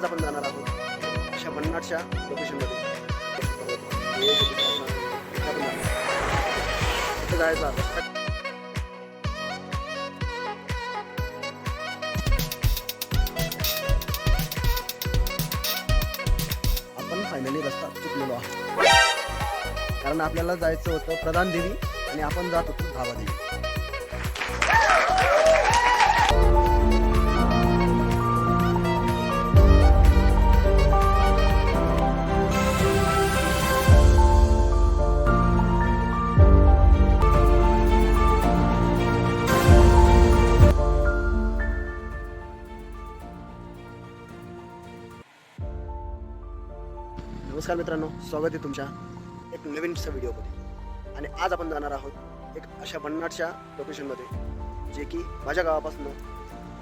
आज आपण जाणार आहोत अशा भन्नाटच्या लोकेशनमध्ये हे जायचं आता आपण फायनली रस्ता चुकलेलो आहोत. कारण आपल्याला जायचं होतं प्रधान देवी आणि आपण जात होतो धावा देवी. नमस्कार मित्रांनो स्वागत आहे तुमच्या एक नवीनच्या व्हिडिओमध्ये. आणि आज आपण जाणार आहोत एक अशा भन्नाटच्या लोकेशनमध्ये जे की माझ्या गावापासून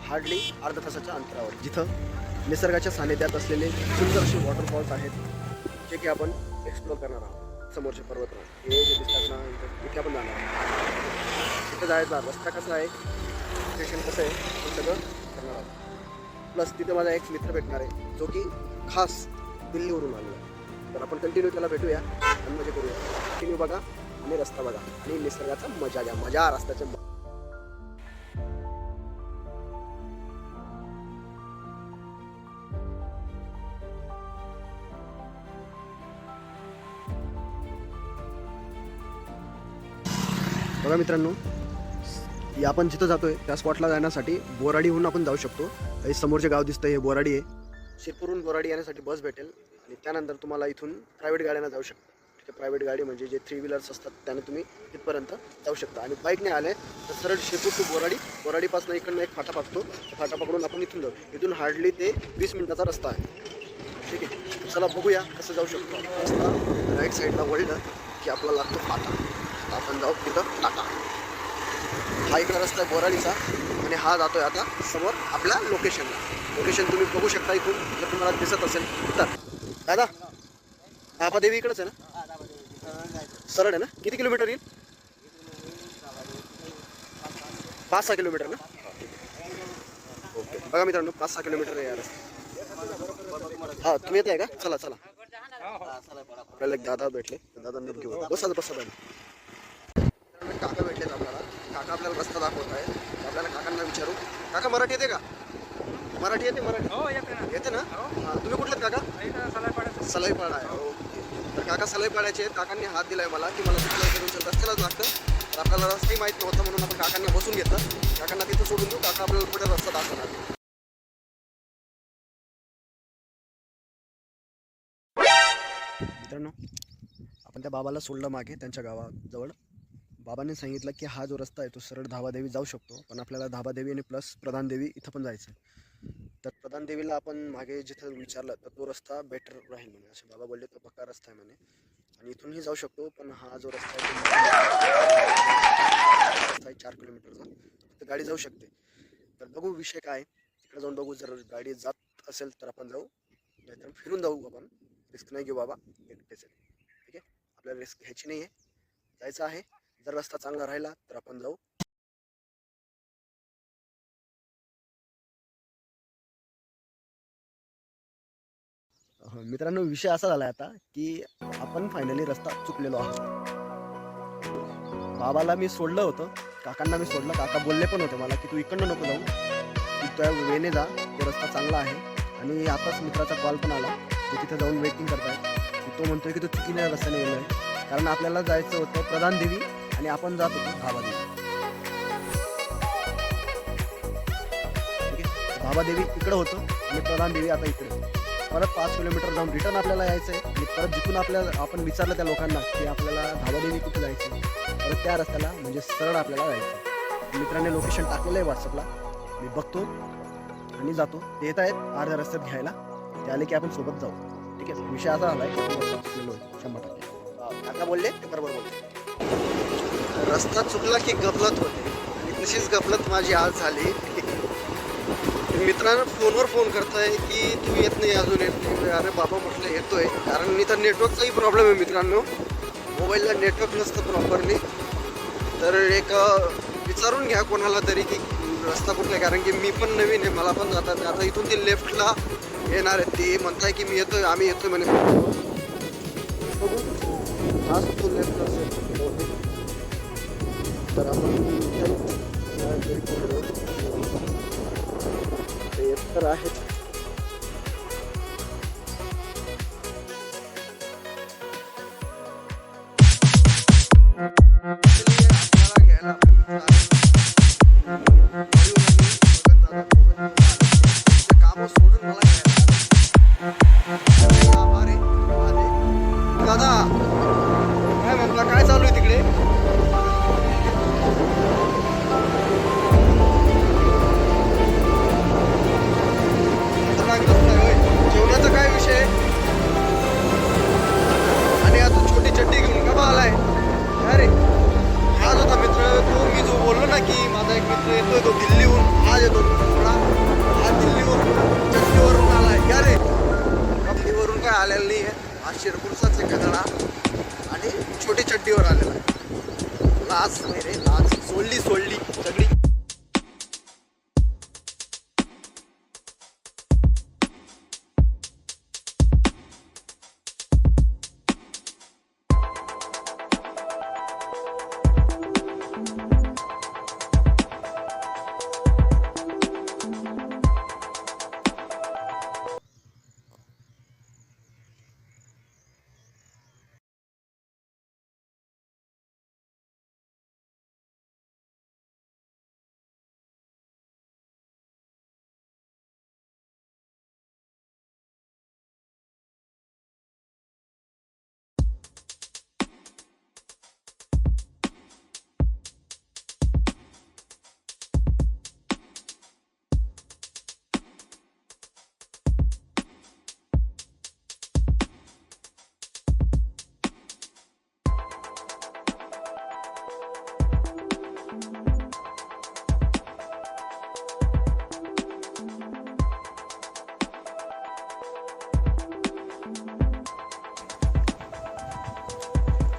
हार्डली अर्धा तासाच्या अंतरावर. जिथं निसर्गाच्या सानिध्यात असलेले सुंदर असे वॉटरफॉल्स आहेत जे की आपण एक्सप्लोअर करणार आहोत. समोरचे पर्वत हे जे दिसतात ना इथे आपण जाणार आहोत. तिथं जायचा रस्ता कसा आहे स्टेशन कसं आहे हे सगळं करणार आहोत. प्लस तिथे माझा एक मित्र भेटणार आहे जो की खास दिल्लीवरून आलेला आहे. तर आपण कंटिन्यू त्याला भेटूया आणि मजा करूया. कंटिन्यू बघा आणि रस्ता बघा आणि निसर्गाचा मजा घ्या. मजा रस्त्याच्या बघा मित्रांनो या आपण जिथं जातोय त्या स्पॉटला जाण्यासाठी बोराडीहून आपण जाऊ शकतो. हे समोरचे गाव दिसतंय हे बोराडी आहे. शिरपूरहून बोराडी येण्यासाठी बस भेटेल. आणि त्यानंतर तुम्हाला इथून प्रायव्हेट गाड्यांना जाऊ शकता. ठीक आहे प्रायव्हेट गाडी म्हणजे जे थ्री व्हीलर्स असतात त्याने तुम्ही तिथपर्यंत जाऊ शकता. आणि बाईकने आले तर सरळ शिरपूर टू बोराडी बोराडीपासून इकडनं एक फाटा पाकतो. फाटा पकडून आपण इथून जाऊ. इथून हार्डली ते वीस मिनिटाचा रस्ता आहे. ठीक आहे चला बघूया कसं जाऊ शकतो रस्ता राईट साईडला वळलं की आपला लागतो फाटा. आपण जाऊ तिथं टाटा. हा इकडं रस्ता आहे बोराडीचा आणि हा जातो आहे आता समोर आपल्या लोकेशनला लोकेशन तुम्ही बघू शकता इथून. जर तुम्हाला दिसत असेल तर. दादा देवी इकडंच आहे ना? सरळ आहे ना? किती किलोमीटर येईल? पाच सहा किलोमीटर ना? ओके बघा मित्रांनो पाच सहा किलोमीटर आहे यार. हा तुम्ही येत आहे का? चला चला. आपल्याला एक दादा भेटले. दादा नीट घेऊ बसा बसा दादा काका भेटलेत आपल्याला. काका आपल्याला रस्ता दाखवत आहे आपल्याला काकांना विचारू. काका मराठी येते का? मराठी येते मराठी. हो येते ना. येते ना? हा, तुम्ही कुठलेत काका? पाड्याचं सलाईपाडा आहे ओके. तर काका सलाईपाड्याचे आहेत. काकांनी हात दिलाय मला की मला तिथलं करून रस्त्यालाच लागतं. तर आपल्याला रस्ताही माहीत नव्हता म्हणून आपण काकांना बसून घेतलं. काकांना तिथं सोडून देऊ. काका आपल्याला पुढे रस्ता दाखवणार. मित्रांनो आपण त्या बाबाला सोडलं मागे त्यांच्या गावाजवळ. बाबांनी सांगितलं की हा जो रस्ता आहे तो सरळ धाबादेवी जाऊ शकतो. पण आपल्याला धाबादेवी आणि प्लस प्रधानदेवी इथं पण जायचं तर प्रधान देवीला आपण मागे जिथं विचारलं तर तो रस्ता बेटर राहील म्हणे. असे बाबा बोलले तो पक्का रस्ता आहे म्हणे. आणि इथूनही जाऊ शकतो पण हा जो रस्ता आहे रस्ता आहे चार किलोमीटरचा. तर गाडी जाऊ शकते. तर बघू विषय काय तिकडे जाऊन बघू जर गाडी जात असेल तर आपण जाऊ. नाहीतर फिरून जाऊ आपण. रिस्क नाही घेऊ बाबा. एकटेच ठीक आहे? आपल्याला रिस्क घ्यायची नाही आहे जायचं आहे. जर रस्ता चांगला राहिला तर आपण जाऊ. मित्रांनो विषय असा झाला आता की आपण फायनली रस्ता चुकलेलो आहोत. बाबाला मी सोडलं होतं काकांना मी सोडलं. काका बोलले पण होते मला की तू इकडनं नको जाऊ. तू त्या वेने जा तो रस्ता चांगला आहे. आणि आताच मित्राचा कॉल पण आला की तिथं जाऊन वेटिंग करताय. की तो म्हणतोय की तो चुकीने रस्त्याने गेलो आहे कारण आपल्याला जायचं होतं प्रधान देवी आणि आपण जात होतो धाबादेवी बाबादेवी इकडं होतं आणि प्रधान देवी आता इकडे परत पाच किलोमीटर जाऊन रिटर्न आपल्याला यायचं आहे आणि परत जिथून आपल्याला आपण विचारलं त्या लोकांना की आपल्याला धाबादेवी कुठे जायचं परत त्या रस्त्याला म्हणजे सरळ आपल्याला जायचं आहे. मित्रांनी लोकेशन टाकलेलं आहे व्हॉट्सअपला मी बघतो आणि जातो. ते येत आहेत अर्ध्या रस्त्यात घ्यायला. ते आले की आपण सोबत जाऊ. ठीक आहे? विषय असा झाला आहे आहे शंभर टक्के. काका बोलले? ते बरोबर बोलले. रस्ता चुकला की गफलत होते. आणि तशीच गफलत माझी आज झाली. मित्रांनो फोनवर फोन करताय की तुम्ही येत नाही अजून येत नाही. म्हणजे अरे बाबा म्हटलं येतोय. कारण मी तर नेटवर्कचाही प्रॉब्लेम आहे मित्रांनो. मोबाईलला नेटवर्क नसतं प्रॉपरली तर एक विचारून घ्या कोणाला तरी की रस्ता कुठला आहे. कारण की मी पण नवीन आहे. मला पण जातात आता इथून ते लेफ्टला येणार आहेत ते म्हणताय की मी येतोय आम्ही येतोय म्हणे. बघू हाच तो लेफ्ट असेल. तर आपण तर आहेत.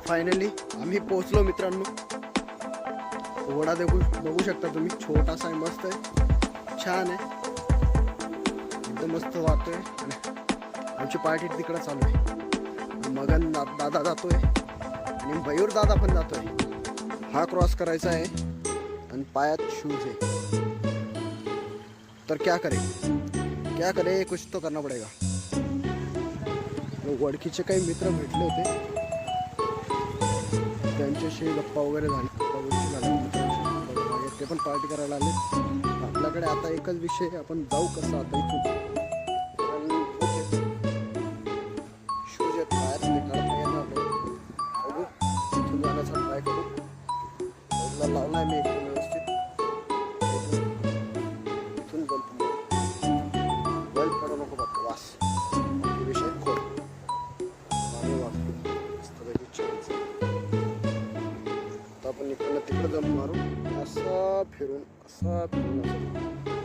फायनली आम्ही पोहोचलो मित्रांनो. वडा देखू बघू शकता तुम्ही छोटासा आहे मस्त आहे. छान आहे. एकदम मस्त वाहतोय आणि आमची पार्टी तिकडं चालू आहे. मगन दा- दादा जातोय. आणि मयूर दादा पण जातोय. हा क्रॉस करायचा आहे. आणि पायात शूज आहे. तर क्या करे? क्या करे? कुछ तो करना पडेगा. वडकीचे काही मित्र भेटले होते. त्यांच्याशी गप्पा वगैरे झाली गोष्टी झाल्या. ते पण पार्टी करायला आले. आपल्याकडे आता एकच विषय आपण जाऊ कसं आता इथून? Asapirun, asapirun, asapirun.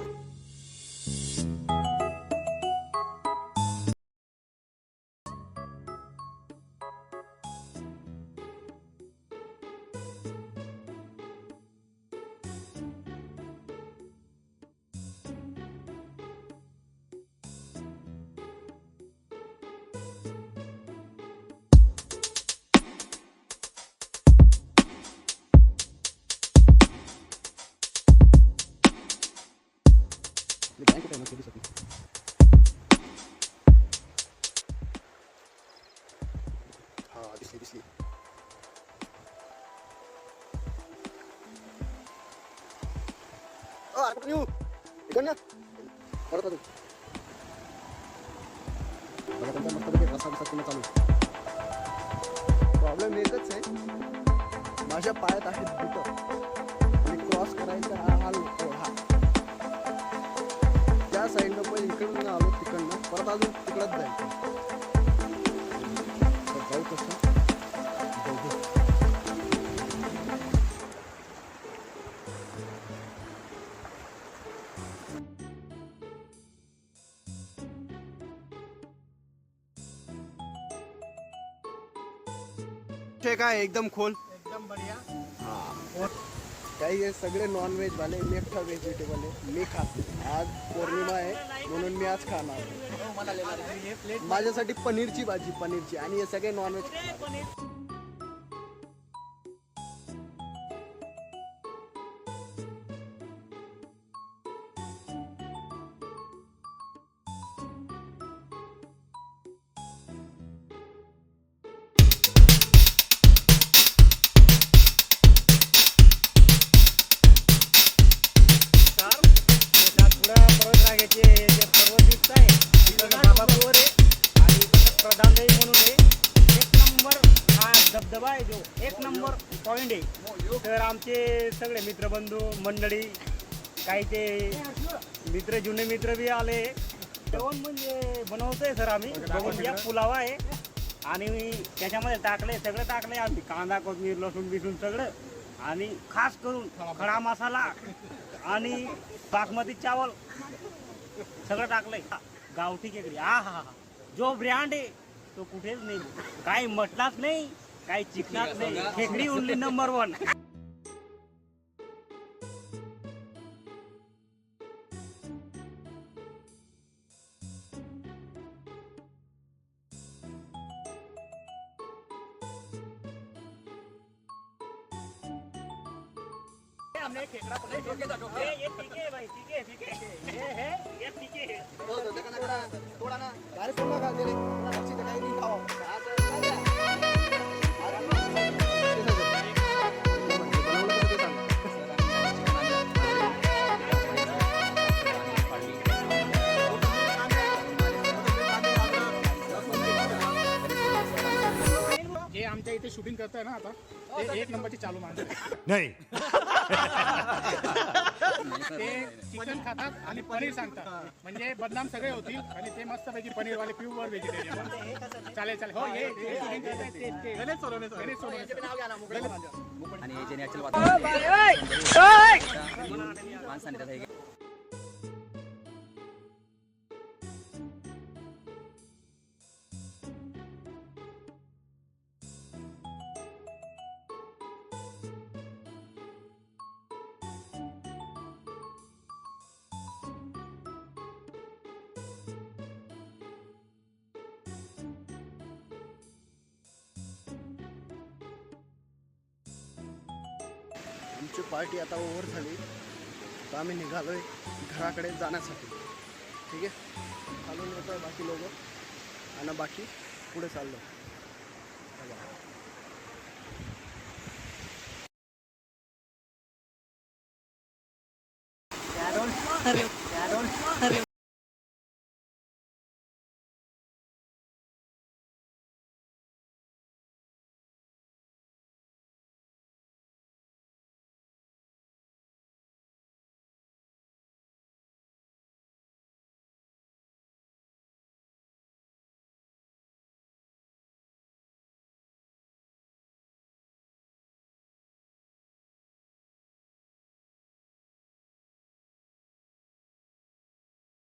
तुमचा मस्तपैकी चालू. प्रॉब्लेम एकच आहे माझ्या पायात आहेत बुटं. आणि क्रॉस करायचा हा हा हाल हा त्या साईडनं पण इकडून आलो तिकडनं परत अजून तिकडंच जायचं. ते काय? एकदम खोल? एकदम बढ़िया. हा. काही हे सगळे नॉनव्हेज वाले मी एकटा व्हेजिटेबल आहे. मी खात नाही. आज पौर्णिमा आहे म्हणून मी आज खाणार माझ्यासाठी पनीरची भाजी पनीरची. आणि हे सगळे नॉनव्हेज पर्वत तिथं म्हणून आहे. एक नंबर हा धबधबा आहे जो. एक नंबर पॉईंट आहे. तर आमचे सगळे मित्रबंधू मंडळी काही ते मित्र जुने मित्र बी आले. जेवण म्हणजे बनवतोय सर आम्ही. बघून घ्या पुलावा आहे. आणि त्याच्यामध्ये टाकले सगळं टाकले आम्ही. कांदा कोथमीर लसूण बिसून सगळं. आणि खास करून खडा मसाला आणि बासमती चावल सगळं टाकलंय. गावठी केकडी. हा हा हा. जो ब्रँड आहे तो कुठेच नाही. काही म्हटलाच नाही काही चिकनाच नाही. खेकडी ओनली नंबर वन हमने खेकड़ा पकड़ा. ये ठीक है भाई ठीक है ठीक है ये है ये ठीक है थोडा ना डायरेक्ट पूर्ण खा दे रे. बाकीचं काही नाही खावा. आमच्या इथे शूटिंग करताय ना आता ते एक नंबरची चालू माणसं. नाही. ते चिकन खातात आणि पनीर सांगतात. म्हणजे बदनाम सगळे होतील आणि ते मस्तपैकी पनीरवाले प्युअर व्हेजिटेरियन चालेल चालेल. हो हे हे shooting करताय ते- ते- गणेश सोनवणे गणेश सोनवणे. आणि माणसाने त्याचा हे. आमची पार्टी आता ओव्हर झाली. तर आम्ही निघालो आहे घराकडे जाण्यासाठी. ठीक आहे? चालून येतो आहे बाकी लोक. आणि बाकी पुढे चाललो